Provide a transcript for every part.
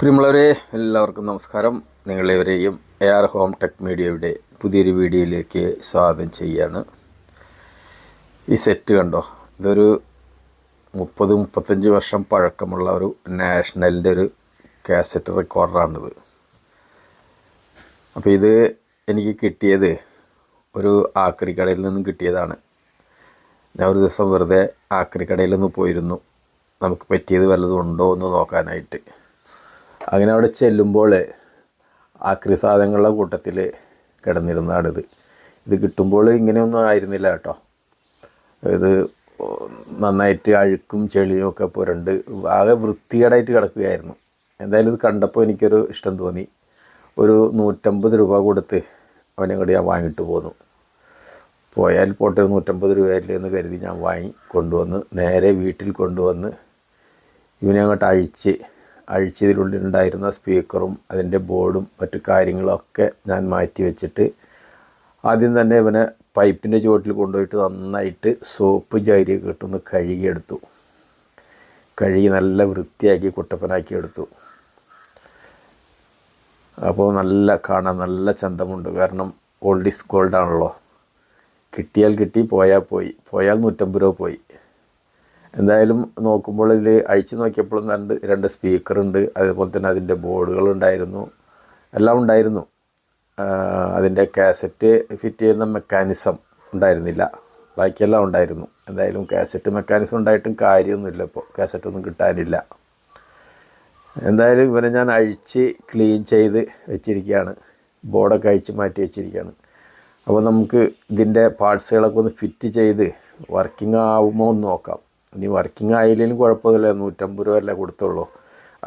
പ്രിയമുള്ളവരെ എല്ലാവർക്കും നമസ്കാരം. നിങ്ങളെവരെയും എ ആർ ഹോം ടെക് മീഡിയയുടെ പുതിയൊരു വീഡിയോയിലേക്ക് സ്വാഗതം ചെയ്യുകയാണ്. ഈ സെറ്റ് കണ്ടോ? ഇതൊരു മുപ്പത് മുപ്പത്തഞ്ച് വർഷം പഴക്കമുള്ള ഒരു നാഷണലിന്റെ ഒരു കാസറ്റ് റെക്കോർഡറാണിത്. അപ്പോൾ ഇത് എനിക്ക് കിട്ടിയത് ഒരു ആക്രി കടയിൽ നിന്നും കിട്ടിയതാണ്. ഞാൻ ഒരു ദിവസം വെറുതെ ആക്രി കടയിൽ നിന്ന് പോയിരുന്നു. നമുക്ക് പറ്റിയത് വല്ലതും ഉണ്ടോ എന്ന് നോക്കാനായിട്ട്. അങ്ങനെ അവിടെ ചെല്ലുമ്പോൾ ആക്രി സാധനങ്ങളുടെ കൂട്ടത്തിൽ കിടന്നിരുന്നതാണിത്. ഇത് കിട്ടുമ്പോൾ ഇങ്ങനെയൊന്നും ആയിരുന്നില്ല കേട്ടോ. ഇത് നന്നായിട്ട് അഴുക്കും ചെളിയും ഒക്കെ പുരണ്ട് ആകെ വൃത്തികേടായിട്ട് കിടക്കുകയായിരുന്നു. എന്തായാലും ഇത് കണ്ടപ്പോൾ എനിക്കൊരു ഇഷ്ടം തോന്നി. ഒരു നൂറ്റമ്പത് രൂപ കൊടുത്ത് അവനെ കൂടി ഞാൻ വാങ്ങിയിട്ട് പോന്നു. പോയാൽ പോട്ടെ നൂറ്റമ്പത് രൂപയല്ലേ എന്ന് കരുതി ഞാൻ വാങ്ങി കൊണ്ടുവന്ന് നേരെ വീട്ടിൽ കൊണ്ടുവന്ന് ഇവനെ അങ്ങോട്ട് അഴിച്ച് അഴിച്ചതിലുള്ളിലുണ്ടായിരുന്ന സ്പീക്കറും അതിന്റെ ബോർഡും മറ്റു കാര്യങ്ങളൊക്കെ ഞാൻ മാറ്റി വെച്ചിട്ട് ആദ്യം തന്നെ ഇവനെ പൈപ്പിന്റെ ചുവട്ടിൽ കൊണ്ടുപോയിട്ട് നന്നായിട്ട് സോപ്പ് ജാരിയൊക്കെ ഇട്ടൊന്ന് കഴുകിയെടുത്തു. കഴുകി നല്ല വൃത്തിയാക്കി കുട്ടപ്പനാക്കി എടുത്തു. അപ്പോൾ നല്ല കാണാൻ നല്ല ചന്തമുണ്ട്. കാരണം ഓൾഡ് ഈസ് ഗോൾഡ് ആണല്ലോ. കിട്ടിയാൽ കിട്ടി പോയാൽ പോയി. പോയാൽ നൂറ്റമ്പത് രൂപ പോയി. എന്തായാലും നോക്കുമ്പോൾ ഇതിൽ അഴിച്ചു നോക്കിയപ്പോഴും രണ്ട് രണ്ട് സ്പീക്കറുണ്ട് അതേപോലെ തന്നെ അതിന്റെ ബോർഡുകളുണ്ടായിരുന്നു എല്ലാം ഉണ്ടായിരുന്നു. അതിന്റെ കാസറ്റ് ഫിറ്റ് ചെയ്യുന്ന മെക്കാനിസം ഉണ്ടായിരുന്നില്ല. ബാക്കിയെല്ലാം ഉണ്ടായിരുന്നു. എന്തായാലും കാസറ്റ് മെക്കാനിസം ഉണ്ടായിട്ടും കാര്യമൊന്നുമില്ല ഇപ്പോൾ. കാസറ്റൊന്നും കിട്ടാനില്ല. എന്തായാലും ഇവനെ ഞാൻ അഴിച്ച് ക്ലീൻ ചെയ്ത് വെച്ചിരിക്കുകയാണ്. ബോർഡൊക്കെ അഴിച്ച് മാറ്റി വെച്ചിരിക്കുകയാണ്. അപ്പോൾ നമുക്ക് ഇതിന്റെ പാർട്സുകളൊക്കെ ഒന്ന് ഫിറ്റ് ചെയ്ത് വർക്കിംഗ് ആവുമോ എന്ന് നോക്കാം. ഇനി വർക്കിംഗ് ആയില്ലെങ്കിലും കുഴപ്പമില്ല നൂറ്റമ്പത് രൂപ അല്ലേ കൊടുത്തുള്ളൂ.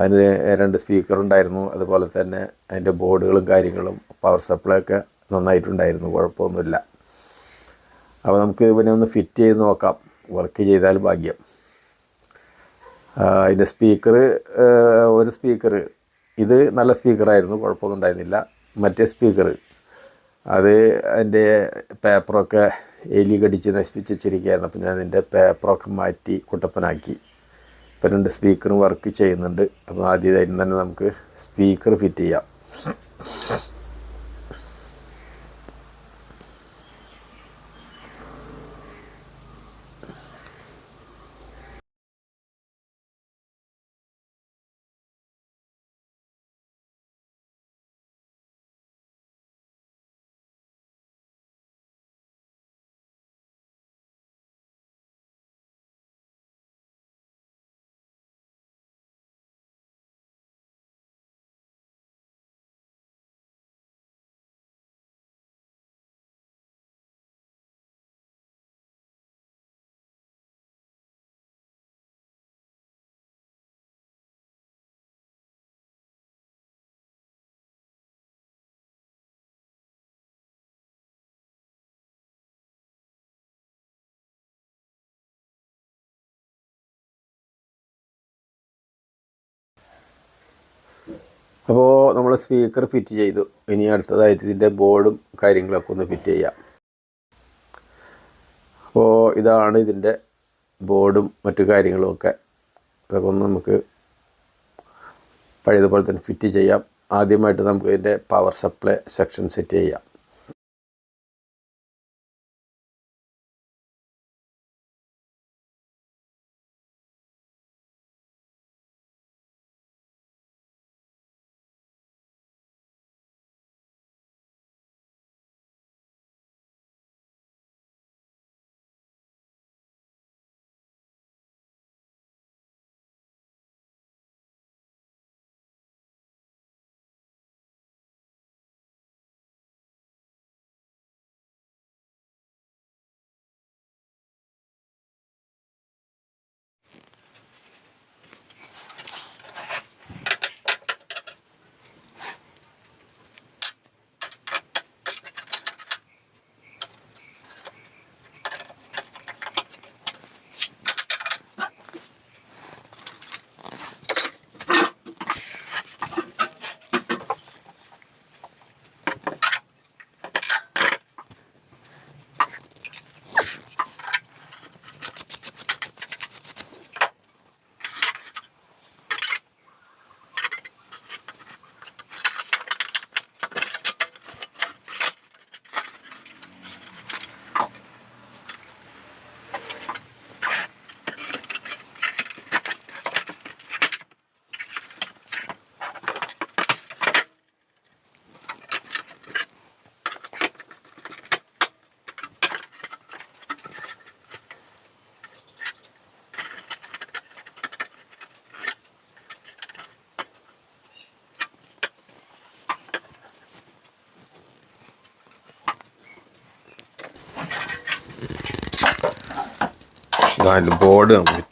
അതിന് രണ്ട് സ്പീക്കർ ഉണ്ടായിരുന്നു. അതുപോലെ തന്നെ അതിന്റെ ബോർഡുകളും കാര്യങ്ങളും പവർ സപ്ലൈ ഒക്കെ നന്നായിട്ടുണ്ടായിരുന്നു. കുഴപ്പമൊന്നുമില്ല. അപ്പോൾ നമുക്ക് ഇവനെ ഒന്ന് ഫിറ്റ് ചെയ്ത് നോക്കാം. വർക്ക് ചെയ്താൽ ഭാഗ്യം. അതിന്റെ സ്പീക്കർ ഒരു സ്പീക്കർ ഇത് നല്ല സ്പീക്കറായിരുന്നു കുഴപ്പമൊന്നും ഉണ്ടായിരുന്നില്ല. മറ്റേ സ്പീക്കർ അത് അതിന്റെ പേപ്പറൊക്കെ എലി കടിച്ച് നശിപ്പിച്ച് വെച്ചിരിക്കുകയായിരുന്നു. അപ്പോൾ ഞാൻ അതിന്റെ പേപ്പറൊക്കെ മാറ്റി കുട്ടപ്പനാക്കി. ഇപ്പോൾ രണ്ട് സ്പീക്കറും വർക്ക് ചെയ്യുന്നുണ്ട്. അപ്പോൾ ആദ്യമായിട്ട് തന്നെ നമുക്ക് സ്പീക്കർ ഫിറ്റ് ചെയ്യാം. അപ്പോൾ നമ്മൾ സ്പീക്കർ ഫിറ്റ് ചെയ്തു. ഇനി അടുത്തതായിട്ട് ഇതിന്റെ ബോർഡും കാര്യങ്ങളൊക്കെ ഒന്ന് ഫിറ്റ് ചെയ്യാം. അപ്പോൾ ഇതാണ് ഇതിന്റെ ബോർഡും മറ്റു കാര്യങ്ങളുമൊക്കെ അതൊക്കെ ഒന്ന് നമുക്ക് പഴയതുപോലെ തന്നെ ഫിറ്റ് ചെയ്യാം. ആദ്യമായിട്ട് നമുക്ക് ഇതിന്റെ പവർ സപ്ലൈ സെക്ഷൻ സെറ്റ് ചെയ്യാം. അതിന്റെ ബോർഡ് നമുക്ക് ഫിറ്റ്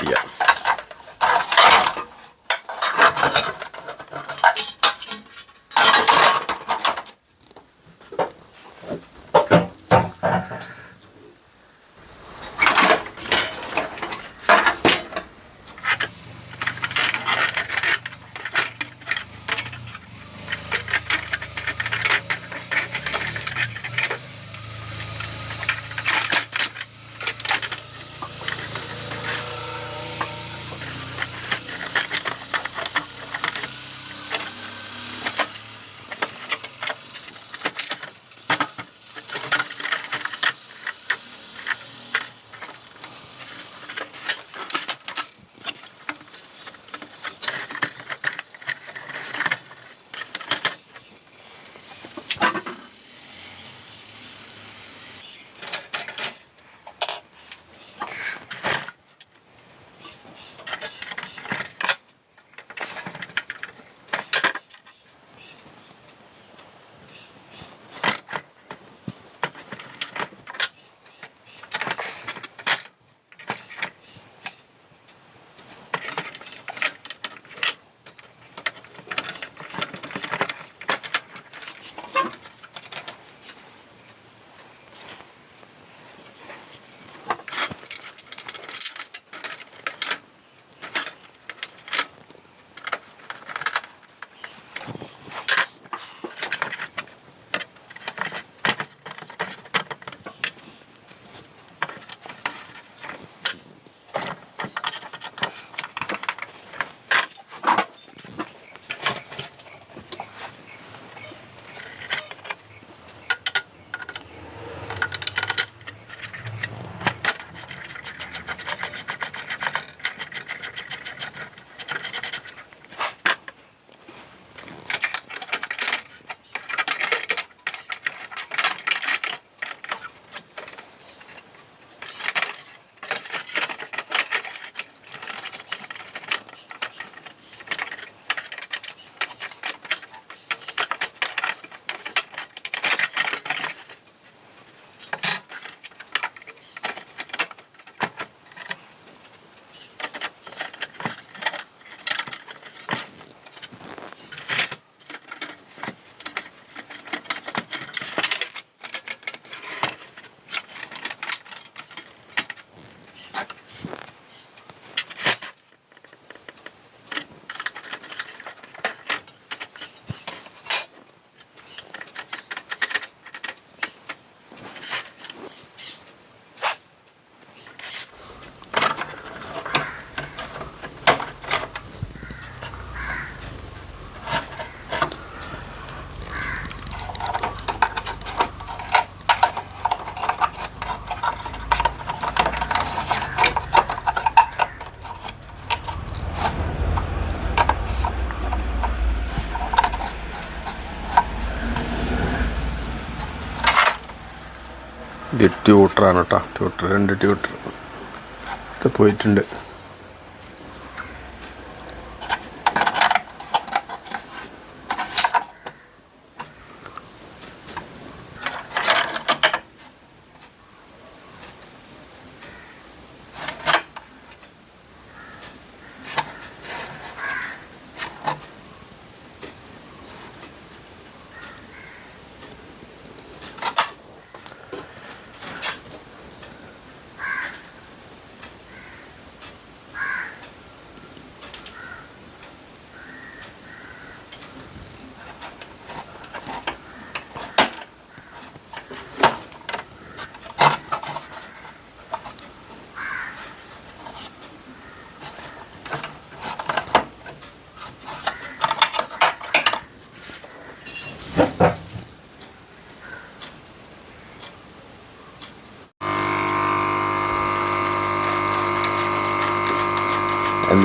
ട്യൂട്ടറാണ് കേട്ടോ ട്യൂട്ടർ രണ്ട് ട്യൂട്ടർ പോയിട്ടുണ്ട്.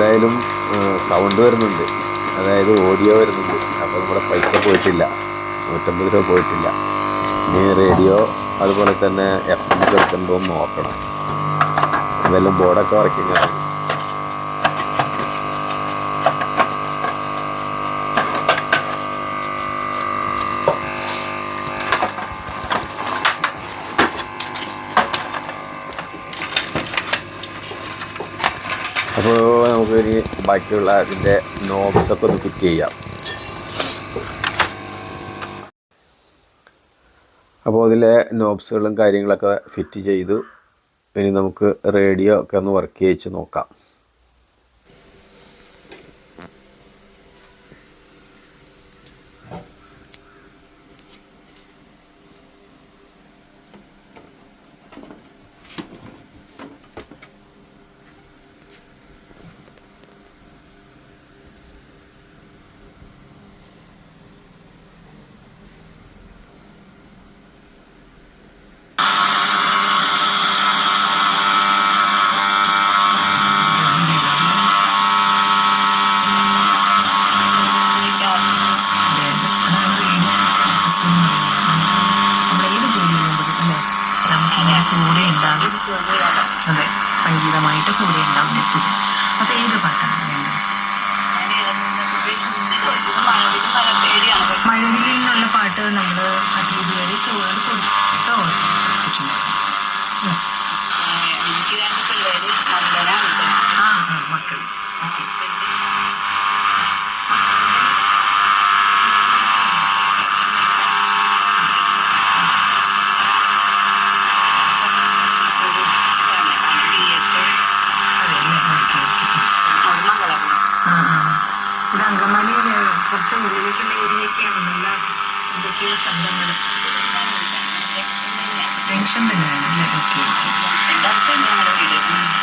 എന്തായാലും സൗണ്ട് വരുന്നുണ്ട്. അതായത് ഓഡിയോ വരുന്നുണ്ട്. അപ്പോൾ നമ്മുടെ പൈസ പോയിട്ടില്ല. നൂറ്റമ്പത് രൂപ പോയിട്ടില്ല. ഇനി റേഡിയോ അതുപോലെ തന്നെ എഫ് എം കേൾക്കുമ്പോൾ നോക്കണം. എന്തായാലും ബോർഡൊക്കെ വർക്കിംഗ് ആണ്. ബാക്കിയുള്ള അതിന്റെ നോബ്സൊക്കെ ഒന്ന് ഫിറ്റ് ചെയ്യാം. അപ്പോൾ അതിലെ നോബ്സുകളും കാര്യങ്ങളൊക്കെ ഫിറ്റ് ചെയ്തു. ഇനി നമുക്ക് റേഡിയോ ഒക്കെ ഒന്ന് വർക്ക് ചെയ്യിച്ച് നോക്കാം. നമുക്കിങ്ങനെ കൂടെ ഉണ്ടാകും. അതെ സംഗീതമായിട്ട് കൂടെ ഉണ്ടാകും. എപ്പോഴും അപ്പൊ ഏത് പാട്ടാണ് വേണ്ടത്? മഴവിൽ എന്നുള്ള പാട്ട് നമ്മൾ അത് ഇതുവരെ ചോറ് കൊടുത്തോ എനിക്ക് രണ്ട് പിള്ളേര് നല്ലതാണ് ആ ആ മക്കൾ ഓക്കെ അതെ അല്ലേ ഓക്കെ ഓക്കെ ആ ആ ഇത് അങ്കമാലിയിൽ കുറച്ച് ഉള്ളിലേക്കുള്ള ഏരിയയൊക്കെയാണ് നല്ല എന്തൊക്കെയോ ശബ്ദങ്ങൾ. ടെൻഷൻ തന്നെയാണ് അല്ലേ? ഓക്കെ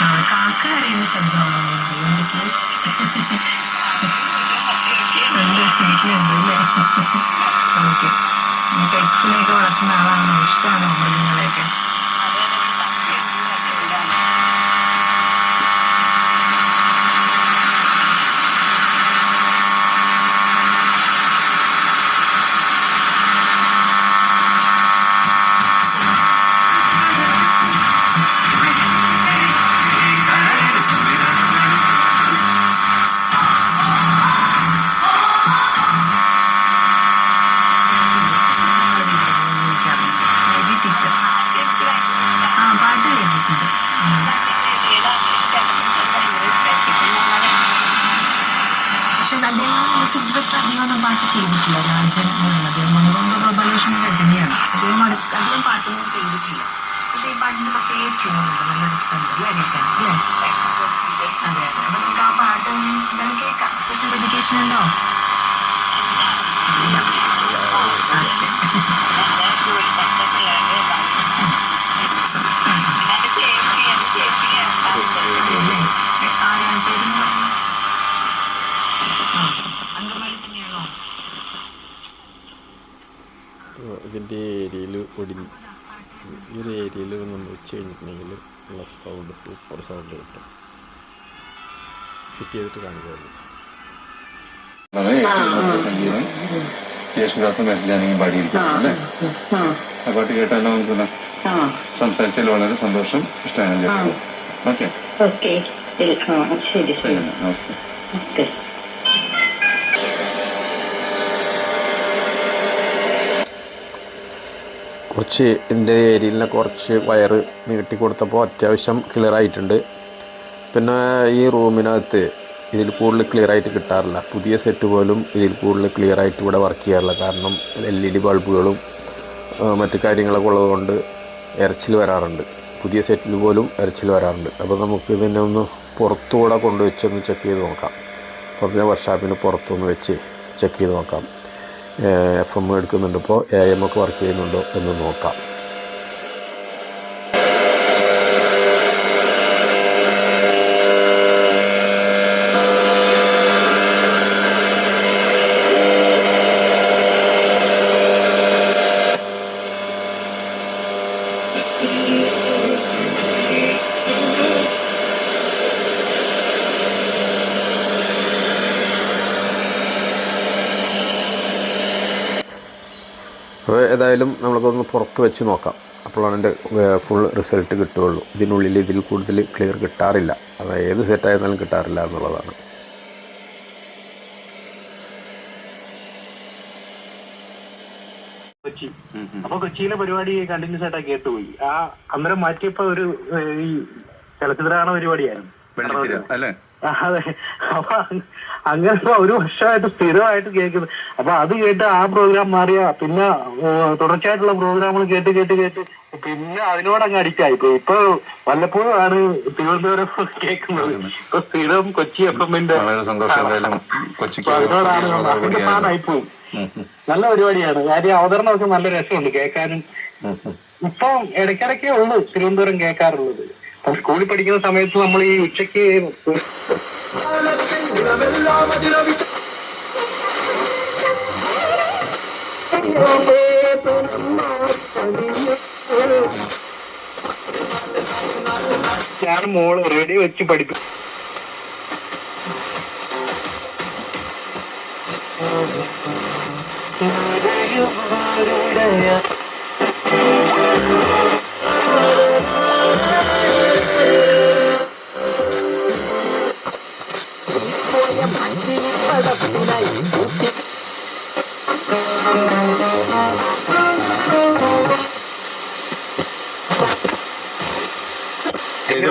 ആ കാക്ക അറിയുന്ന ശബ്ദമാണോ എന്തൊക്കെയോ ഉണ്ട് വീട്ടിലുണ്ട് അല്ലേ? ഓക്കെ. പെറ്റ്സിനെയൊക്കെ വളർത്തുന്ന ആളാണോ ഇഷ്ടമാണോ മൃഗങ്ങളെയൊക്കെ അല്ലേ അതെ അതെ അപ്പൊ നമുക്ക് ആ പാട്ട് എന്താണ് കേൾക്കാം സ്പെഷ്യൽ ഡെഡിക്കേഷൻ ഉണ്ടോ ഇല്ല. അതെ. അതെയല്ലേ? ആരാണ് പേരെന്ന് പറഞ്ഞു ആ അങ്കമാലി തന്നെയാണോ ഇതിന്റെ ഏരിയയിൽ ഒടി ഈ ഒരു ഏരിയയിൽ നമ്മൾ വെച്ച് കഴിഞ്ഞിട്ടുണ്ടെങ്കിൽ പ്ലസ് സൗണ്ട് സൂപ്പർ സൗണ്ട് കിട്ടും. ഫിറ്റ് ചെയ്തിട്ട് കാണിക്കുന്നു സംഗീതം യേശുദാസും എസ് ജാനകിയും പാടിയിരിക്കുന്നു അല്ലേ? ആ പാട്ട് കേട്ടാലോ നമുക്ക് സംസാരിച്ചതിൽ വളരെ സന്തോഷം ഇഷ്ടമാണ് ഓക്കെ. ഓക്കെ. ശരി. ആ ശരി നമസ്തേ. ഓക്കെ. നമസ്തേ കുറച്ച് എന്റെ ഏരിയയിലെ കുറച്ച് വയർ നീട്ടി കൊടുത്തപ്പോൾ അത്യാവശ്യം ക്ലിയർ ആയിട്ടുണ്ട്. പിന്നെ ഈ റൂമിനകത്ത് ഇതിൽ കൂടുതൽ ക്ലിയർ ആയിട്ട് കിട്ടാറില്ല. പുതിയ സെറ്റ് പോലും ഇതിൽ കൂടുതൽ ക്ലിയർ ആയിട്ട് ഇവിടെ വർക്ക് ചെയ്യാറില്ല. കാരണം എൽ ഇ ഡി ബൾബുകളും മറ്റു കാര്യങ്ങളൊക്കെ ഉള്ളതുകൊണ്ട് ഇറച്ചിൽ വരാറുണ്ട്. പുതിയ സെറ്റിൽ പോലും ഇറച്ചിൽ വരാറുണ്ട്. അപ്പോൾ നമുക്ക് ഇതിനെ ഒന്ന് പുറത്തുകൂടെ കൊണ്ടുവച്ചൊന്ന് ചെക്ക് ചെയ്ത് നോക്കാം. കുറച്ച് വർഷാപ്പിന് പുറത്തൊന്ന് വെച്ച് ചെക്ക് ചെയ്ത് നോക്കാം. എഫ് എം എടുക്കുന്നുണ്ട്. ഇപ്പോൾ എ എം ഒക്കെ വർക്ക് ചെയ്യുന്നുണ്ടോ എന്ന് നോക്കാം. അപ്പോൾ ഏതായാലും നമുക്കൊന്ന് പുറത്ത് വെച്ച് നോക്കാം. അപ്പോഴാണ് എന്റെ ഫുൾ റിസൾട്ട് കിട്ടുകയുള്ളൂ. ഇതിനുള്ളിൽ ഇതിൽ കൂടുതൽ ക്ലിയർ കിട്ടാറില്ല. അത് ഏത് സെറ്റായിരുന്നാലും കിട്ടാറില്ല എന്നുള്ളതാണ്. കൊച്ചി. അപ്പൊ കൊച്ചിയിലെ പരിപാടി കണ്ടിന്യൂസ് ആയിട്ട് കേട്ടുപോയി. ആ അന്നേരം മാറ്റിയപ്പോ ഒരു ഈ ചലച്ചിത്രാണ പരിപാടിയായിരുന്നു. അല്ലേ? അതെ. അപ്പൊ അങ്- അങ്ങനെ ഒരു വർഷമായിട്ട് സ്ഥിരമായിട്ട് കേൾക്കുന്നത് അപ്പൊ അത് കേട്ട് ആ പ്രോഗ്രാം മാറിയ പിന്നെ തുടർച്ചയായിട്ടുള്ള പ്രോഗ്രാമുകൾ കേട്ട് കേട്ട് കേട്ട് പിന്നെ അതിനോട് അങ്ങ് അഡിക്റ്റ് ഇപ്പൊ ഇപ്പൊ വല്ലപ്പോഴും ആണ് തിരുവനന്തപുരം കേൾക്കുന്നത്. ഇപ്പൊ സ്ഥിരം കൊച്ചി എഫ് എമ്മിന്റെ അതിനോടാണ് ഉം, നല്ല പരിപാടിയാണ്. കാര്യം അവതരണമൊക്കെ നല്ല രസമുണ്ട് കേൾക്കാനും. ഇപ്പൊ ഇടയ്ക്കിടയ്ക്കേ ഉള്ളൂ തിരുവനന്തപുരം കേൾക്കാറുള്ളത്. സ്കൂളിൽ പഠിക്കുന്ന സമയത്ത് നമ്മൾ ഈ ഉച്ചയ്ക്ക് ഞാൻ മോൾ റേഡിയോ വെച്ച് പഠിപ്പിക്കും ചേച്ചിയുടെ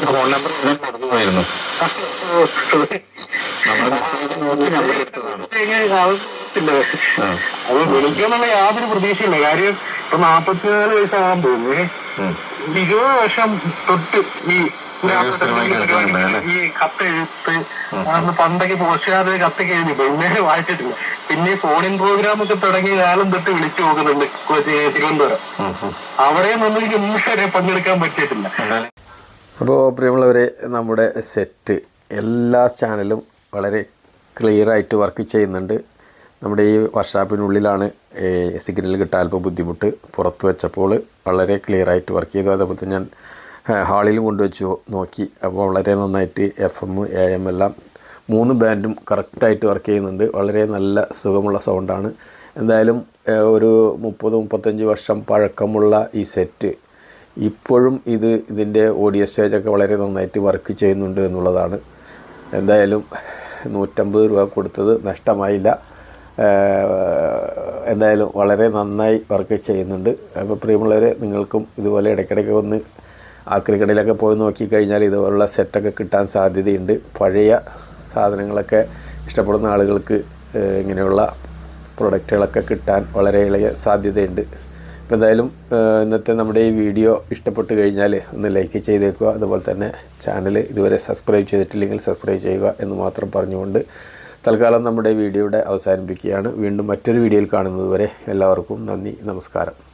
ഫോൺ നമ്പർ എഴുതാൻ മറന്നുപോയിരുന്നു. നമ്മൾ മെസ്സേജ് നോക്കി നമ്പർ എടുത്തതാണ്. ആ. അത് വിളിക്കുന്നുള്ള യാതൊരു പ്രതീക്ഷയില്ല. കാര്യം ഇപ്പൊ നാപ്പത്തിനാല് വയസ്സാകാൻ പോകുന്നേ. ഇരുപത് വർഷം തൊട്ട് ഈ ഈ അന്ന് പണ്ടൊക്കെ പോസ്റ്റുകാരുടെ കത്തൊക്കെ എഴുതി പിന്നെ വായിച്ചിട്ടില്ല. പിന്നെ ഫോണിൻ പ്രോഗ്രാം ഒക്കെ തുടങ്ങിയ കാലം തൊട്ട് വിളിച്ചു പോകുന്നുണ്ട് കൊച്ചി തിരുവനന്തപുരം. അവിടെ എനിക്ക് ഇന്ന് വരെ പങ്കെടുക്കാൻ പറ്റിയിട്ടില്ല. അപ്പോൾ പ്രിയമുള്ളവരെ നമ്മുടെ സെറ്റ് എല്ലാ ചാനലും വളരെ ക്ലിയർ ആയിട്ട് വർക്ക് ചെയ്യുന്നുണ്ട്. നമ്മുടെ ഈ വർഷാപ്പിനുള്ളിലാണ് സിഗ്നൽ കിട്ടാൽ അല്പം ബുദ്ധിമുട്ട് പുറത്ത് വെച്ചപ്പോൾ വളരെ ക്ലിയർ ആയിട്ട് വർക്ക് ചെയ്തു. അതേപോലെ തന്നെ ഞാൻ ഹാളിലും കൊണ്ടുവച്ചു നോക്കി. അപ്പോൾ വളരെ നന്നായിട്ട് എഫ് എം എ എം എല്ലാം മൂന്ന് ബാൻഡും കറക്റ്റായിട്ട് വർക്ക് ചെയ്യുന്നുണ്ട്. വളരെ നല്ല സുഖമുള്ള സൗണ്ടാണ്. എന്തായാലും ഒരു മുപ്പത് മുപ്പത്തഞ്ച് വർഷം പഴക്കമുള്ള ഈ സെറ്റ് ഇപ്പോഴും ഇത് ഇതിന്റെ ഓഡിയോ സ്റ്റേജൊക്കെ വളരെ നന്നായിട്ട് വർക്ക് ചെയ്യുന്നുണ്ട് എന്നുള്ളതാണ്. എന്തായാലും നൂറ്റമ്പത് രൂപ കൊടുത്തത് നഷ്ടമായില്ല. എന്തായാലും വളരെ നന്നായി വർക്ക് ചെയ്യുന്നുണ്ട്. അപ്പോൾ പ്രിയമുള്ളവരെ നിങ്ങൾക്കും ഇതുപോലെ ഇടയ്ക്കിടയ്ക്ക് ഒന്ന് ആക്രിക്കടയിലൊക്കെ പോയി നോക്കിക്കഴിഞ്ഞാൽ ഇതുപോലുള്ള സെറ്റൊക്കെ കിട്ടാൻ സാധ്യതയുണ്ട്. പഴയ സാധനങ്ങളൊക്കെ ഇഷ്ടപ്പെടുന്ന ആളുകൾക്ക് ഇങ്ങനെയുള്ള പ്രൊഡക്റ്റുകളൊക്കെ കിട്ടാൻ വളരെ ഇളയ സാധ്യതയുണ്ട്. അപ്പോൾ എന്തായാലും ഇന്നത്തെ നമ്മുടെ ഈ വീഡിയോ ഇഷ്ടപ്പെട്ട് കഴിഞ്ഞാൽ ഒന്ന് ലൈക്ക് ചെയ്തേക്കുക. അതുപോലെ തന്നെ ചാനൽ ഇതുവരെ സബ്സ്ക്രൈബ് ചെയ്തിട്ടില്ലെങ്കിൽ സബ്സ്ക്രൈബ് ചെയ്യുക എന്ന് മാത്രം പറഞ്ഞുകൊണ്ട് തൽക്കാലം നമ്മുടെ വീഡിയോയുടെ അവസാനിപ്പിക്കുകയാണ്. വീണ്ടും മറ്റൊരു വീഡിയോയിൽ കാണുന്നതുവരെ എല്ലാവർക്കും നന്ദി നമസ്കാരം.